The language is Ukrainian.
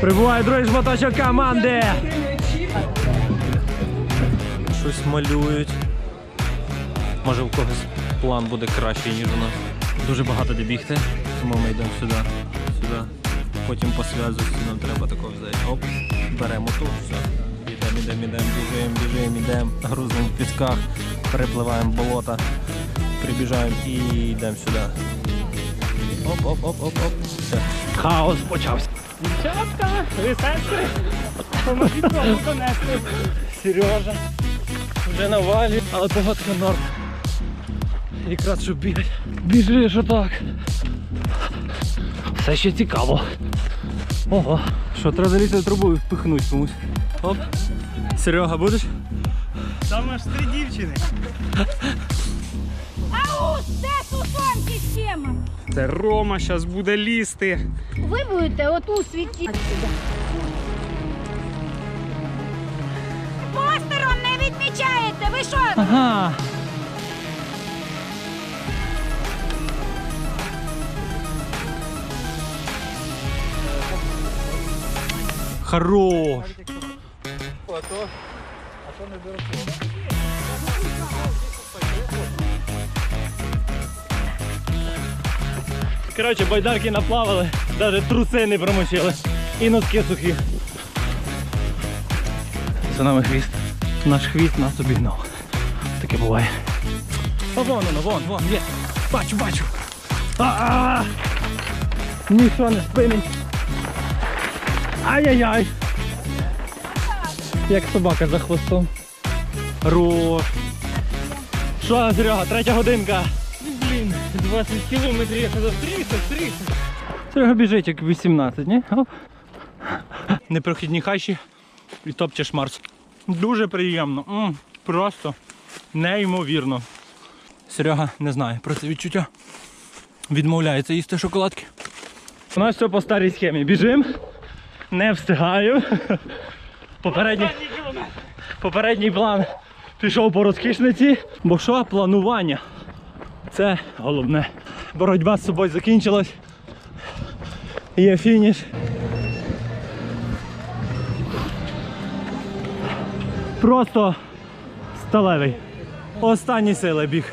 Прибуває другий шматочок команди. Щось малюють. Може у когось план буде кращий, ніж у нас. Дуже багато де бігти, тому ми йдемо сюди. Сюди. Потім по зв'язку нам треба такого взяти. Оп, беремо тут, все. Ідемо, ідемо, ідемо, біжимо, біжимо, ідемо, грузимо в пісках, перепливаємо болота, прибіжаємо і йдемо сюди. Оп, оп, оп, оп, оп. Все. Хаос почався. Дівчатка, ви сестри, поможіть кому донести. Сережа вже навалює, але погодка норм. Якраз щоб бігати. Біжиш отак. Все ще цікаво. Ого. Що, треба залізти трубу і впихнути комусь. Оп. Серега, будеш? Там аж три дівчини. Ау, сусон система. Це Рома зараз буде лізти. Ви будете оту світі. Постером не відмічаєте, ви що? Ага. Хорош. Коротше, байдарки наплавали, навіть труси не промочили. І носки сухі. За нами хвіст. Наш хвіст нас обігнав. Таке буває. О, вон воно, вон, вон, є. Бачу, бачу. А-а-а! Ніхто не спинить. Ай-яй-яй. Як собака за хвостом. Хорош. Що, Серега, третя годинка. Блін, 20 кілометрів, я казав 30, 30. Серега біжить як 18, ні? Оп. Непрохідні хащі і топчеш Марс. Дуже приємно. М, просто неймовірно. Серега не знає про це відчуття. Відмовляється їсти шоколадки. У нас все по старій схемі. Біжим, не встигаю. Попередній, попередній план пішов по розкішниці, бо що планування. Це головне. Боротьба з собою закінчилась. Є фініш. Просто сталевий. Останні сили біг.